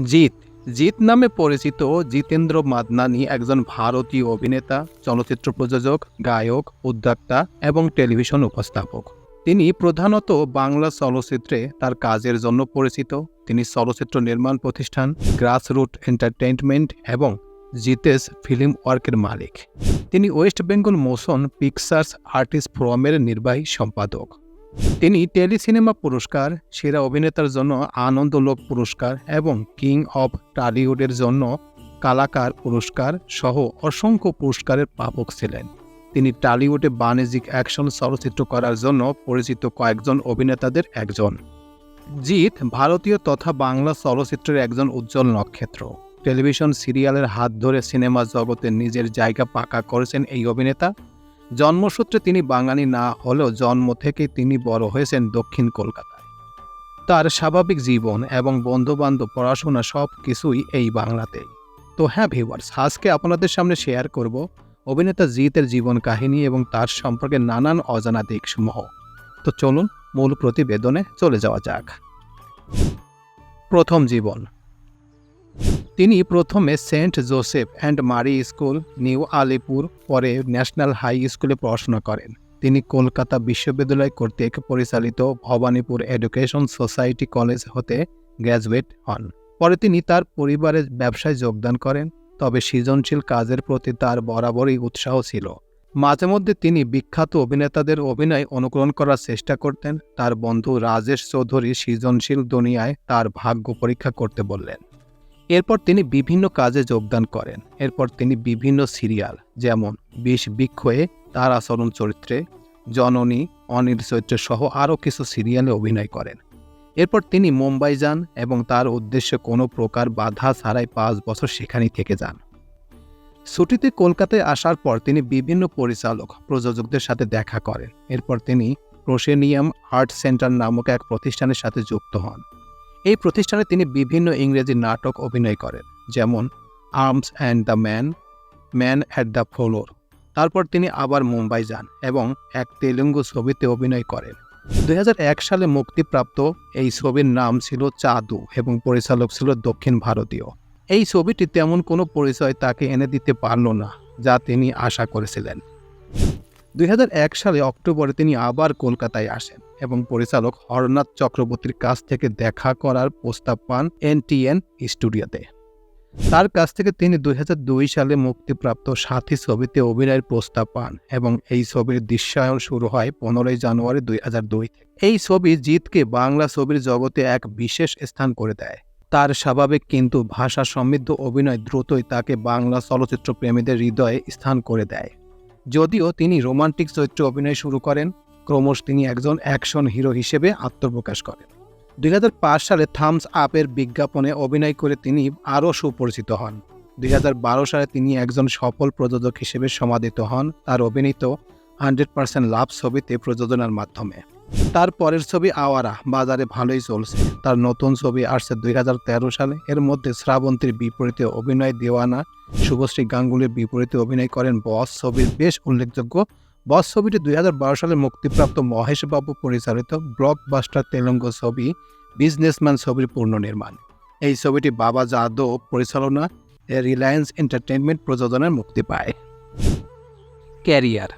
জিৎ। জিৎ নামে পরিচিত জিতেন্দ্র মাদনানি একজন ভারতীয় অভিনেতা, চলচ্চিত্র প্রযোজক, গায়ক, উদ্যোক্তা এবং টেলিভিশন উপস্থাপক। তিনি প্রধানত বাংলা চলচ্চিত্রে তার কাজের জন্য পরিচিত। তিনি চলচ্চিত্র নির্মাণ প্রতিষ্ঠান গ্রাসরুট এন্টারটেইনমেন্ট এবং জিতেশ ফিল্ম ওয়ার্কের মালিক। তিনি West Bengal motion pictures artist ফোরামের নির্বাহী সম্পাদক। তিনি টেলি সিনেমা পুরস্কার, সেরা অভিনেতার জন্য আনন্দলোক পুরস্কার এবং কিং অব টালিউডের জন্য কালাকার পুরস্কার সহ অসংখ্য পুরস্কারের প্রাপক ছিলেন। তিনি টালিউডে বাণিজ্যিক অ্যাকশন চলচ্চিত্র করার জন্য পরিচিত কয়েকজন অভিনেতাদের একজন। জিৎ ভারতীয় তথা বাংলা চলচ্চিত্রের একজন উজ্জ্বল নক্ষত্র। টেলিভিশন সিরিয়ালের হাত ধরে সিনেমা জগতে নিজের জায়গা পাকা করেছেন এই অভিনেতা। জন্মসূত্রে তিনি বাঙালি না হলেও জন্ম থেকে তিনি বড় হয়েছেন দক্ষিণ কলকাতায়। তার স্বাভাবিক জীবন এবং বন্ধুবান্ধব পড়াশোনা সব কিছুই এই বাংলাতেই। তো হ্যাঁ ভিউয়ার্স আজকে আপনাদের সামনে শেয়ার করব অভিনেতা জিতের জীবন কাহিনী এবং তার সম্পর্কে নানান অজানা দিকসমূহ। তো চলুন মূল প্রতিবেদনে চলে যাওয়া যাক। প্রথম জীবন তিনি প্রথমে Saint Joseph and Mary school, New Alipore, পরে ন্যাশনাল হাই স্কুলে পড়াশোনা করেন। তিনি কলকাতা বিশ্ববিদ্যালয় কর্তৃক পরিচালিত ভবানীপুর এডুকেশন সোসাইটি কলেজ হতে গ্র্যাজুয়েট হন। পরে তিনি তার পরিবারের ব্যবসায় যোগদান করেন, তবে সৃজনশীল কাজের প্রতি তার বরাবরই উৎসাহ ছিল। মাঝে মধ্যে তিনি বিখ্যাত অভিনেতাদের অভিনয় অনুকরণ করার চেষ্টা করতেন। তার বন্ধু রাজেশ চৌধুরী সৃজনশীল দুনিয়ায় তার ভাগ্য পরীক্ষা করতে বললেন। এরপর তিনি বিভিন্ন কাজে যোগদান করেন। এরপর তিনি বিভিন্ন সিরিয়াল, যেমন বিষ বৃক্ষয়ে, তার আচরণ চরিত্রে, জননী অনিল চরিত্র সহ আরও কিছু সিরিয়ালে অভিনয় করেন। এরপর তিনি মুম্বাই যান এবং তার উদ্দেশ্যে কোনো প্রকার বাধা ছাড়াই পাঁচ বছর সেখানেই থেকে যান। ছুটিতে কলকাতায় আসার পর তিনি বিভিন্ন পরিচালক, প্রযোজকদের সাথে দেখা করেন। এরপর তিনি প্রোসেনিয়াম আর্ট সেন্টার নামক এক প্রতিষ্ঠানের সাথে যুক্ত হন। এই প্রতিষ্ঠানে তিনি বিভিন্ন ইংরেজি নাটক অভিনয় করেন, যেমন arms and the man man at the floor. তারপর তিনি আবার মুম্বাই যান এবং এক তেলুগু ছবিতে অভিনয় করেন। দুই হাজার এক সালে মুক্তিপ্রাপ্ত এই ছবির নাম ছিল চাদু এবং পরিচালক ছিল দক্ষিণ ভারতীয়। এই ছবিটি তেমন কোনো পরিচয় তাকে এনে দিতে পারল না, যা তিনি আশা করেছিলেন। দুই হাজার এক সালে অক্টোবরে তিনি আবার কলকাতায় আসেন। এবং পরিচালক হরনাথ চক্রবর্তীর কাছ থেকে দেখা করার প্রস্তাব পান এনটিএন স্টুডিওতে। তার কাছ থেকে তিনি দুই হাজার দুই সালে মুক্তিপ্রাপ্ত সাথী ছবিতে অভিনয়ের প্রস্তাব পান এবং এই ছবির দৃশ্যায়ন শুরু হয় পনেরোই জানুয়ারি দুই হাজার থেকে। এই ছবি জিতকে বাংলা ছবির জগতে এক বিশেষ স্থান করে দেয়। তার স্বাভাবিক কিন্তু ভাষা সমৃদ্ধ অভিনয় দ্রুতই তাকে বাংলা চলচ্চিত্র প্রেমীদের হৃদয়ে স্থান করে দেয়। যদিও তিনি রোমান্টিক চরিত্রে অভিনয় শুরু করেন ক্রমশ তিনি একজন অ্যাকশন হিরো হিসেবে আত্মপ্রকাশ করেন। দুই হাজার পাঁচ সালে থামস আপের বিজ্ঞাপনে অভিনয় করে তিনি আরও সুপরিচিত হন। দুই হাজার বারো সালে তিনি একজন সফল প্রযোজক হিসেবে সমাদিত হন। তার অভিনীত হান্ড্রেড পার্সেন্ট লাভ ছবিতে প্রযোজনার মাধ্যমে। তার পরের ছবি আওয়ারা, বাজারে ভালোই চলছে। তার নতুন ছবি আসছে দুই হাজার তেরো সালে। এর মধ্যে শ্রাবন্তীর বিপরীতে অভিনয় দেওয়ানা, শুভশ্রী গাঙ্গুলির বিপরীতে অভিনয় করেন বস। ছবির বেশ উল্লেখযোগ্য বস ছবিটি দুই হাজার বারো সালে মুক্তিপ্রাপ্ত মহেশ বাবু পরিচালিত ব্লকবাস্টার তেলঙ্গ ছবি বিজনেসম্যান ছবির পুনর্নির্মাণ। এই ছবিটি বাবা যাদব পরিচালনা, রিলায়েন্স এন্টারটেনমেন্ট প্রযোজনায় মুক্তি পায়। ক্যারিয়ার।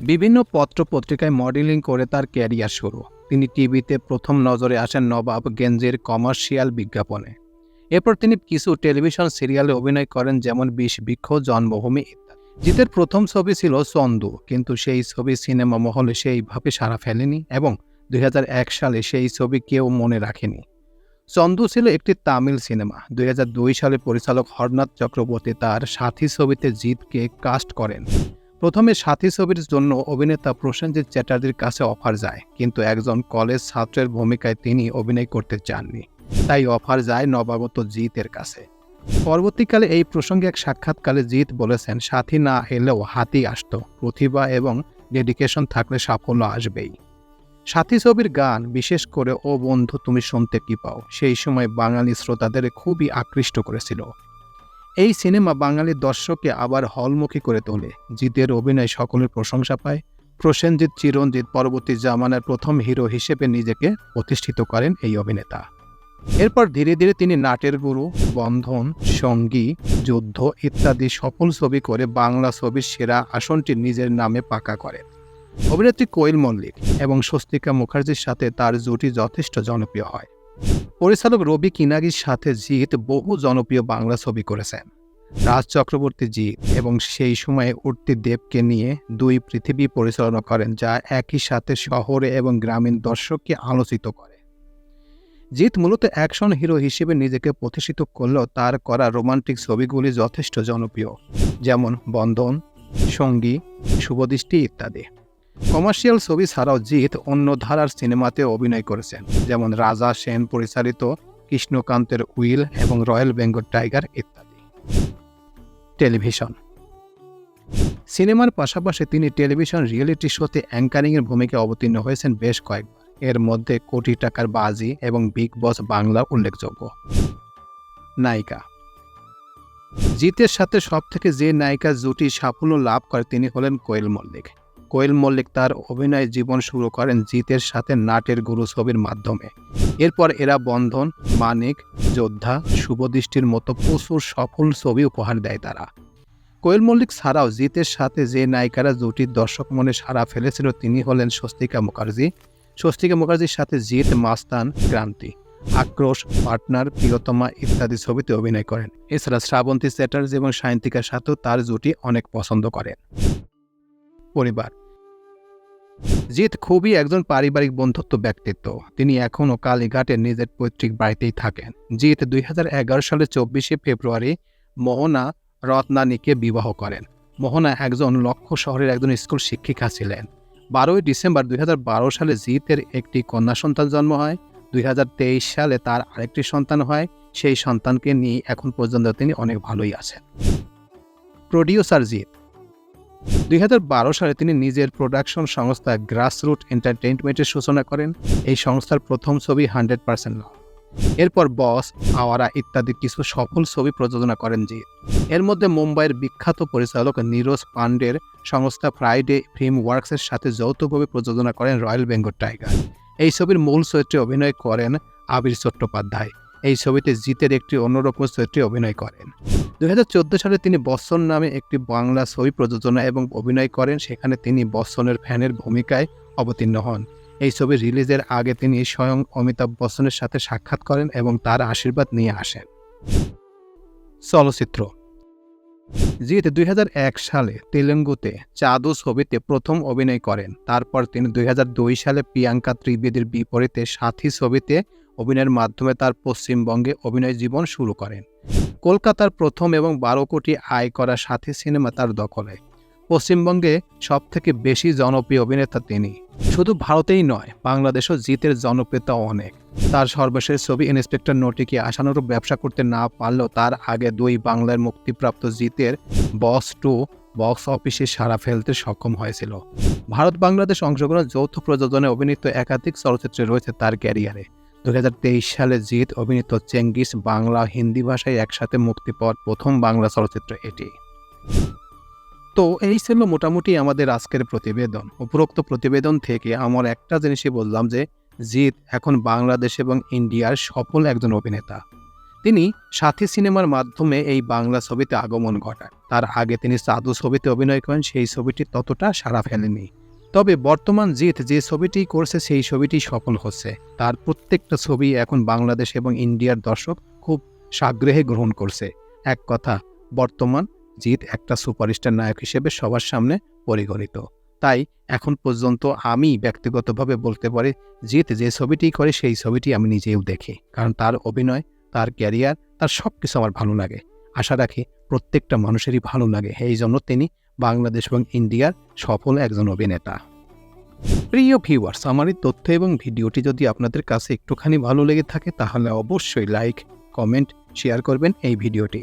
বিভিন্ন পত্র পত্রিকায় মডেলিং করে তার ক্যারিয়ার শুরু। তিনি টিভিতে প্রথম নজরে আসেন নবাব গেঞ্জের কমার্শিয়াল বিজ্ঞাপনে। এরপর তিনি কিছু টেলিভিশন সিরিয়ালে অভিনয় করেন, যেমন বিষ বৃক্ষ, জন্মভূমি জিতের প্রথম ছবি ছিল চন্দু, কিন্তু সেই ছবি সিনেমা মহলে সেইভাবে সাড়া ফেলেনি এবং দুই হাজার এক সালে সেই ছবি কেউ মনে রাখেনি। চন্দু ছিল একটি তামিল সিনেমা। দুই হাজার দুই সালে পরিচালক হরনাথ চক্রবর্তী তার সাথী ছবিতে জিতকে কাস্ট করেন। প্রথমে সাথী ছবির জন্য অভিনেতা প্রসেনজিৎ চ্যাটার্জির কাছে অফার যায়, কিন্তু একজন কলেজ ছাত্রের ভূমিকায় তিনি অভিনয় করতে চাননি। তাই অফার যায় নবাগত জিতের কাছে। পরবর্তীকালে এই প্রসঙ্গে এক সাক্ষাৎকালে জিৎ বলেছেন, সাথী না এলেও হাতি আসত। প্রতিভা এবং ডেডিকেশন থাকলে সাফল্য আসবেই। সাথী ছবির গান, বিশেষ করে, ও বন্ধু, তুমি শুনতে কি পাও? সেই সময় বাঙালি শ্রোতাদের খুবই আকৃষ্ট করেছিল। এই সিনেমা বাঙালি দর্শককে আবার হলমুখী করে তোলে। জিতের অভিনয় সকলের প্রশংসা পায়। প্রসেনজিৎ চিরঞ্জিত পরবর্তী জামানার প্রথম হিরো হিসেবে নিজেকে প্রতিষ্ঠিত করেন এই অভিনেতা। এরপর ধীরে ধীরে তিনি নাটের গুরু, বন্ধন, সঙ্গী, যুদ্ধ ইত্যাদি সফল ছবি করে বাংলা ছবির সেরা আসনটি নিজের নামে পাকা করেন অভিনেত্রী কোয়েল মল্লিক এবং স্বস্তিকা মুখার্জির সাথে তার জুটি যথেষ্ট জনপ্রিয় হয়। পরিচালক রবি কিনাগির সাথে জিৎ বহু জনপ্রিয় বাংলা ছবি করেছেন। রাজ চক্রবর্তী জিৎ এবং সেই সময়ে উঠতি দেবকে নিয়ে দুই পৃথিবী পরিচালনা করেন যা একই সাথে শহরে এবং গ্রামীণ দর্শককে আলোচিত করে। জিৎ মূলত অ্যাকশন হিরো হিসেবে নিজেকে প্রতিষ্ঠিত করলেও তার করা রোমান্টিক ছবিগুলি যথেষ্ট জনপ্রিয়, যেমন বন্ধন, সঙ্গী, শুভদৃষ্টি ইত্যাদি। কমার্শিয়াল ছবি ছাড়াও জিৎ অন্য ধারার সিনেমাতে অভিনয় করেছেন, যেমন রাজা সেন পরিচালিত কৃষ্ণকান্তের উইল এবং রয়্যাল বেঙ্গল টাইগার ইত্যাদি। টেলিভিশন। সিনেমার পাশাপাশি তিনি টেলিভিশন রিয়েলিটি শোতে অ্যাঙ্কারিংয়ের ভূমিকা অবতীর্ণ হয়েছেন বেশ কয়েকবার। এর মধ্যে কোটি টাকার বাজি এবং বিগ বস বাংলা উল্লেখযোগ্য। নায়িকা। জিতের সাথে সবথেকে যে নায়িকা জুটি সাফল্য লাভ করে তিনি হলেন কোয়েল মল্লিক। কোয়েল মল্লিক তার অভিনয় জীবন শুরু করেন জিতের সাথে নাটের গুরু ছবির মাধ্যমে। এরপর এরা বন্ধন, মানিক, যোদ্ধা শুভদৃষ্টির মতো প্রচুর সফল ছবি উপহার দেয় তারা। কোয়েল মল্লিক ছাড়াও জিতের সাথে যে নায়িকারা জুটির দর্শক মনে সাড়া ফেলেছিল তিনি হলেন স্বস্তিকা মুখার্জি স্বস্তিকা মুখার্জির সাথে জিৎ, মাস্তান, ক্রান্তি। আক্রোশ, পার্টনার, প্রিয়তমা ইত্যাদি ছবিতে অভিনয় করেন। এছাড়া শ্রাবন্তী চ্যাটার্জি এবং সায়ন্তিকার সাথেও তার জুটি অনেক পছন্দ করেন। পরিবার। জিৎ খুবই একজন পারিবারিক বন্ধুত্ব ব্যক্তিত্ব। তিনি এখনও কালীঘাটের নিজের পৈতৃক বাড়িতেই থাকেন। জিৎ দুই সালে চব্বিশে ফেব্রুয়ারি মোহনা রত্নানীকে বিবাহ করেন। মোহনা একজন লক্ষ্য শহরের একজন স্কুল শিক্ষিকা ছিলেন। বারোই ডিসেম্বর দুই হাজার বারো সালে জিতের একটি কন্যা সন্তান জন্ম হয়। দুই হাজার তেইশ সালে তার আরেকটি সন্তান হয়। সেই সন্তানকে নিয়ে এখন পর্যন্ত তিনি অনেক ভালোই আছেন। প্রডিউসার জিৎ। দুই সালে তিনি নিজের প্রোডাকশন সংস্থা গ্রাসরুট এন্টারটেইনমেন্টের সূচনা করেন। এই সংস্থার প্রথম ছবি হান্ড্রেড পার্সেন্ট এরপর বস আওয়ারা ইত্যাদি কিছু সফল ছবি প্রযোজনা করেন জিৎ এর মধ্যে মুম্বাইয়ের বিখ্যাত পরিচালক নীরজ পান্ডের সংস্থা ফ্রাইডে ফিল্ম ওয়ার্কসের সাথে যৌথভাবে প্রযোজনা করেন রয়্যাল বেঙ্গল টাইগার এই ছবির মূল চরিত্রে অভিনয় করেন আবির চট্টোপাধ্যায়। এই ছবিতে জিতের একটি অন্যরকম চরিত্রে অভিনয় করেন। দুই হাজার চোদ্দ সালে তিনি বচ্চন নামে একটি বাংলা ছবি প্রযোজনা এবং অভিনয় করেন। সেখানে তিনি বচ্চনের ফ্যানের ভূমিকায় অবতীর্ণ হন। এই ছবি রিলিজের আগে তিনি স্বয়ং অমিতাভ বচ্চনের সাথে সাক্ষাৎ করেন এবং তার আশীর্বাদ নিয়ে আসেন। চলচ্চিত্র জিৎ দুই সালে তেলেঙ্গুতে চাদু ছবিতে প্রথম অভিনয় করেন। তারপর তিনি দুই হাজার দুই সালে প্রিয়াঙ্কা ত্রিবেদীর বিপরীতে সাথী ছবিতে অভিনয়ের মাধ্যমে তার পশ্চিমবঙ্গে অভিনয় জীবন শুরু করেন। কলকাতার প্রথম এবং বারো কোটি আয় করা সাথী সিনেমা তার দখলে। পশ্চিমবঙ্গে সবথেকে বেশি জনপ্রিয় অভিনেতা তিনি। শুধু ভারতেই নয়, বাংলাদেশও জিতের জনপ্রিয়তা অনেক। তার সর্বশেষ ছবি ইন্সপেক্টর নটিকে আশানুরূপ ব্যবসা করতে না পারলেও তার আগে দুই বাংলার মুক্তিপ্রাপ্ত জিতের বস টু বক্স অফিসে সাড়া ফেলতে সক্ষম হয়েছিল। ভারত বাংলাদেশ অংশগ্রহণ যৌথ প্রযোজনে অভিনীত একাধিক চলচ্চিত্রে রয়েছে তার ক্যারিয়ারে। দুই হাজার তেইশ সালে জিৎ অভিনীত চেঙ্গিস বাংলা হিন্দি ভাষায় একসাথে মুক্তি পাওয়ার প্রথম বাংলা চলচ্চিত্র এটি। তো এই ছিল মোটামুটি আমাদের আজকের প্রতিবেদন। উপরোক্ত প্রতিবেদন থেকে আমার একটা জিনিসই বললাম যে, জিৎ এখন বাংলাদেশ এবং ইন্ডিয়ার সফল একজন অভিনেতা। তিনি সাথী সিনেমার মাধ্যমে এই বাংলা ছবিতে আগমন ঘটায়। তার আগে তিনি সাধু ছবিতে অভিনয় করেন, সেই ছবিটি ততটা সাড়া ফেলেনি। তবে বর্তমান জিৎ যে ছবিটি করছে, সেই ছবিটি সফল হচ্ছে। তার প্রত্যেকটা ছবি এখন বাংলাদেশ এবং ইন্ডিয়ার দর্শক খুব সাগ্রহে গ্রহণ করছে। এক কথা, বর্তমান জিৎ একটা সুপারস্টার নায়ক হিসেবে সবার সামনে পরিগণিত। তাই এখন পর্যন্ত আমি ব্যক্তিগতভাবে বলতে পারি, জিৎ যে ছবিটি করে সেই ছবিটি আমি নিজেও দেখি। কারণ তার অভিনয়, তার ক্যারিয়ার, তার সব কিছু আমার ভালো লাগে। আশা রাখি প্রত্যেকটা মানুষেরই ভালো লাগে। এই জন্য তিনি বাংলাদেশ এবং ইন্ডিয়ার সফল একজন অভিনেতা। প্রিয় ভিউয়ার্স আমার এই তথ্য এবং ভিডিওটি যদি আপনাদের কাছে একটুখানি ভালো লেগে থাকে, তাহলে অবশ্যই লাইক কমেন্ট শেয়ার করবেন এই ভিডিওটি।